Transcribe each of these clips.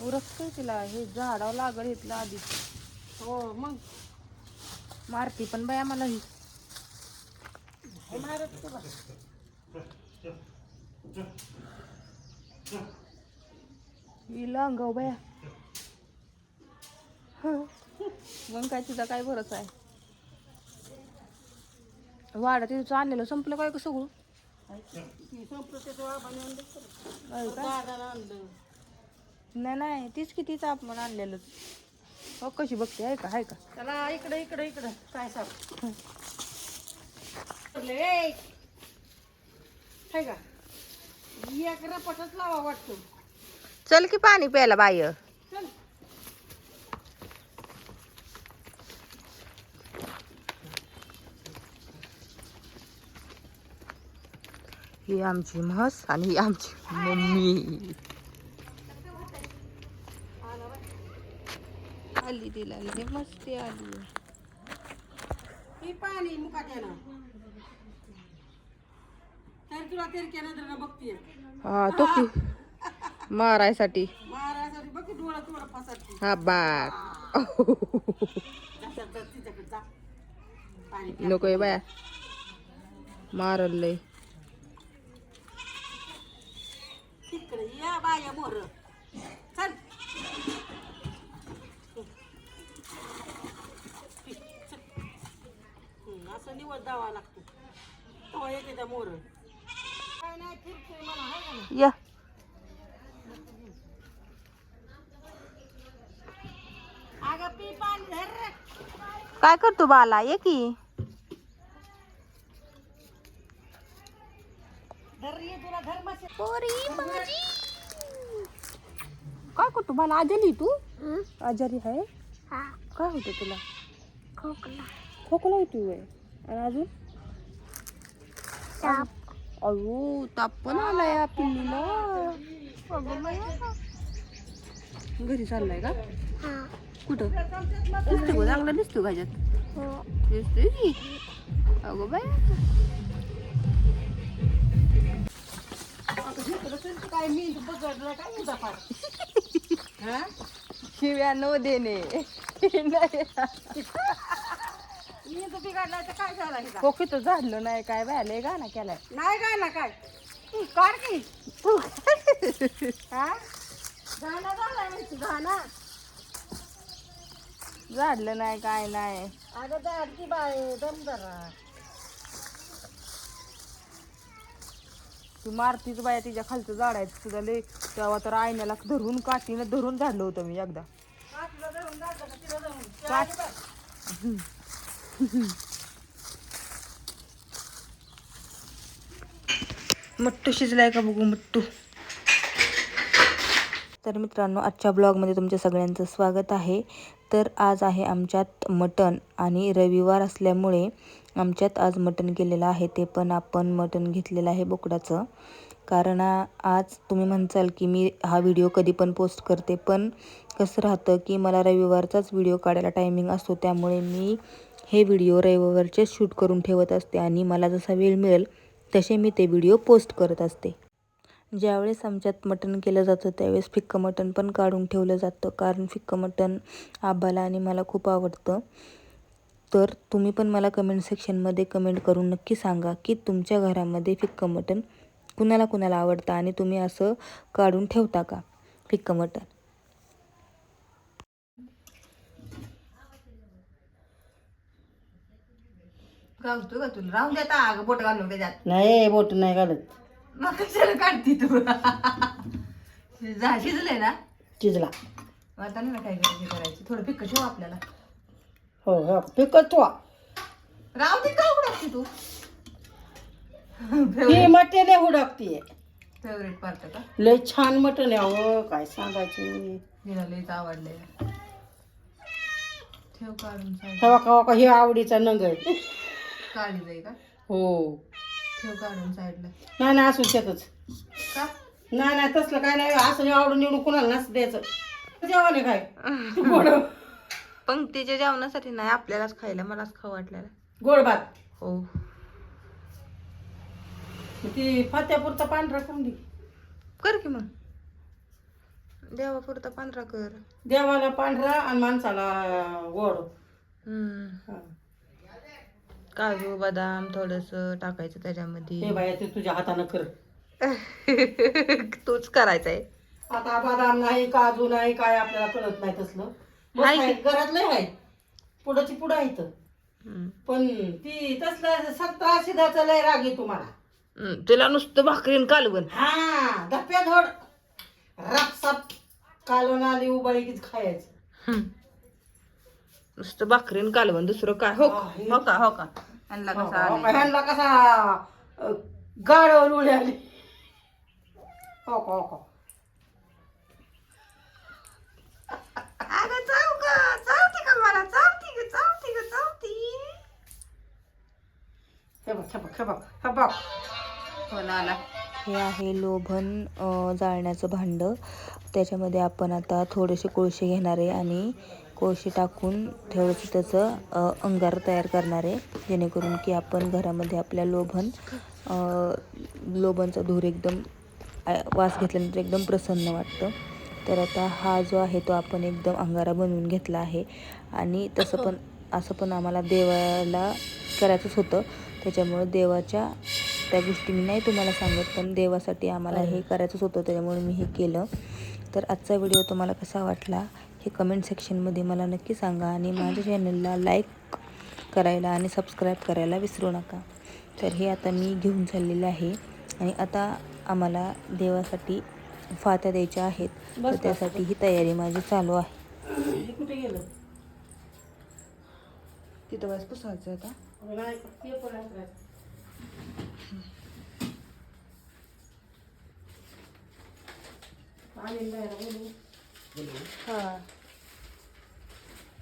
उरकतोय तिला. हे झाडावर लागल इथलं आधी. हो मग? मारती पण बाया मला ही. मारत तुला हिला अंगाव बाया. मग काय तिचा काय भरोसा आहे? वाडा तिथं आणलेलं संपलं काय कसं सगळं? नाही नाही तीच कितीच आपण आणलेलं. हो कशी बघते आहे का आहे का? त्याला इकडे इकडे इकडे. काय हाय का? एक रपटच लावा वाटतो. चल की पाणी प्यायला बाय ही आमची म्हस आणि ही आमची मम्मी आली तिला लय मस्ती आली ही पाणी मुकात येणार तर तुला तेरक्या नजरेनं बघतीये हा तो की मारायसाठी महाराजांनी बघ की डोळा डोळा फसाडती हा बाग जा, जा, तिच्याकडे जा पाणी प्या. नको आहे बाया मारल लय तिकडे या बाया मोर चल असं निवड द्यावा लागतो तेव्हा येते त्या मोर काय नाही फिरतोय मला हाय का नाही? या अगं पी पाणी धर रे. काय करतो बाला? ये की. काय करतो आजारी तू? आजारी आहे काय होतं तुला? खोकला होतो वय आणि अजून अयो ताप पण आला या पिल्लीला। घरी चाललाय का कुठं? दिसतो का चांगला दिसतो गाज्यात दिसतोय अगो बाय शिव्या नो देणे. काय झालं झाडलं नाही काय बाय गाणं केलाय. नाही काय ना काय? तू कर की? हा? माहिती गाणं. झाडलं नाही काय नाही. अगं दाड की बाय दम जरा ती मारतीच बाया तिच्या खालचं झाडायचं तुझा लय. तेव्हा तर आयण्याला धरून काठीनं धरून झाडलं होतं मी एकदा. मट्टू शिजलाय का बघू मट्टू? तर मित्रांनो आजच्या ब्लॉगमध्ये तुमच्या सगळ्यांचं स्वागत आहे. तर आज आहे आमच्यात मटण आणि रविवार असल्यामुळे आमच्यात आज मटण केलेलं आहे. ते पण आपण मटण घेतलेलं आहे बोकडाचं. कारण आज तुम्ही म्हणसाल की मी हा व्हिडिओ कधी पण पोस्ट करते पण कसं राहतं की मला रविवारचाच व्हिडिओ काढायला टायमिंग असतो त्यामुळे मी हे व्हिडिओ रविवारचेच शूट करून ठेवत असते आणि मला जसा वेळ मिळेल तसे मी ते व्हिडिओ पोस्ट करत असते. ज्यावेळेस आमच्यात मटण केलं जातं त्यावेळेस फिक्कं मटण पण काढून ठेवलं जातं. कारण फिक्कं मटण आबाला आणि मला खूप आवडतं. तर तुम्ही पण मला कमेंट सेक्शनमध्ये कमेंट करून नक्की सांगा की तुमच्या घरामध्ये फिक्कं मटण कुणाला कुणाला आवडतं आणि तुम्ही असं काढून ठेवता का फिक्कं मटण? का तुला? राहून देता बोट घालून त्याच्यात नाही बोट नाही घालत. मग कशाला काढती तू. जा शिजलंय ना? चिजला आता नाही ना काय करायचं करायचं? थोडं फिक्क ठेव आपल्याला. हो हो पिकत तू राहू दे का उघडती तू? ही मटण हुडकतीये फेवरेट पार्ट का? लय छान मटण आहे अहो काय सांगायचे? हिला लईच आवडले ठेव काढून साईड तेव्हा का हे आवडीचा नंग आहे. काढली जाई का? हो. ठेव काढून साईडला. नाही नाही असू शकतच का? नाही नाही तसलं काय नाही असं आवडून निवडून कुणाला नसतं द्यायचं. जेवण आहे काय? गोड. पंक्तीच्या जेवणासाठी नाही आपल्यालाच खायला मलाच खाऊ वाटलेलं. गोड भात. हो. ती फात्यापुरता पांढरा घे कर की मग. देवा पुरता पांढरा कर. देवाला पांढरा आणि माणसाला गोड. हम्म. हा. काजू बदाम थोडस टाकायचं त्याच्यामध्ये. बाया ते तुझ्या हातानं कर. तूच करायचंय. आता बदाम नाही काजू नाही काय आपल्याला कळत नाही तसलं. नाही. आहे, घरातलं आहे पुढंची पुढं आहे इथं. हम्म. पण ती तसलं सतरा शिधाचं लय राग आहे तुम्हाला. हम्म, तुला नुसतं भाकरीन कालवण. हा धप्प्या धोड रापसाप कालवण आली उबाळी खायचं. हम्म. नुसतं भाकरीन कालवण दुसरं काय? हो का? हो का? हो का? ह्यांना कसं आलंय? ह्यांना कसा गाडवून उडी आली. हो का हो का? अगं चाव का? चावती का मला? चावती ग चावती ग चावती. हे बघ हे बघ हे बघ हे बघ. हो ना आला? हे आहे लोभन अ, जाळण्याचं भांडं. त्याच्यामध्ये आपण आता थोडेसे कोळसे घेणार आहे आणि कोळसे टाकून थोडंसं त्याचं अंगार तयार करणार आहे. जेणेकरून की आपण घरामध्ये आपल्या लोभन लोभनचा धूर एकदम वास घेतल्यानंतर एकदम प्रसन्न वाटतं. तर आता हा जो आहे तो आपण एकदम अंगारा बनवून घेतला आहे. आणि तसं पण असं पण आम्हाला देवाला करायचंच होतं. त्याच्यामुळं देवाच्या त्या गोष्टी मी नाही तुम्हाला सांगत पण देवासाठी आम्हाला हे करायचंच होतं. त्याच्यामुळे मी हे केलं. तर आजचा व्हिडिओ तुम्हाला कसा वाटला हे कमेंट सेक्शनमध्ये मला नक्की सांगा आणि माझ्या चॅनलला लाईक करायला आणि सबस्क्राईब करायला विसरू नका. तर हे आता मी घेऊन चाललेले आहे आणि आता आम्हाला देवासाठी फात्या द्यायच्या आहेत. तर त्यासाठी ही तयारी माझी चालू आहे. कुठे गेलं. तिथं वाज पुसायचं आता. नाही ते पण आहे. आणि नाही रे, बोलू. हा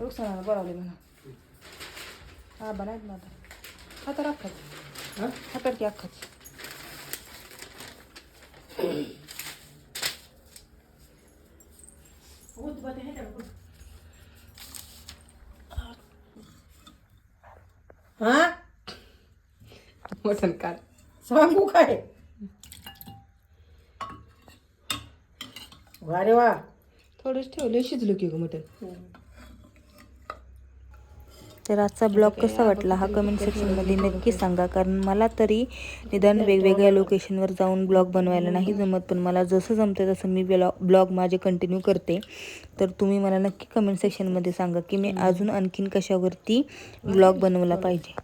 रुक्सानाला बोलावले म्हणा हा बनायत ना आता हातात अख्खाच हा? हातात की अख्खाच उदबत्ती आहे का बघ. हा मटण काल सांगू काय वा रे वा. थोडंच ठेवलं शिजलं की ग मटण. तर आजचा ब्लॉग कसा वाटला हा कमेंट सेक्शनमध्ये नक्की सांगा. कारण मला तरी निदान वेगवेगळ्या लोकेशनवर जाऊन ब्लॉग बनवायला नाही जमत पण मला जसं जमतं तसं मी ब्लॉग ब्लॉग माझे कंटिन्यू करते. तर तुम्ही मला नक्की कमेंट सेक्शनमध्ये सांगा की मी अजून आणखीन कशावरती ब्लॉग बनवला पाहिजे?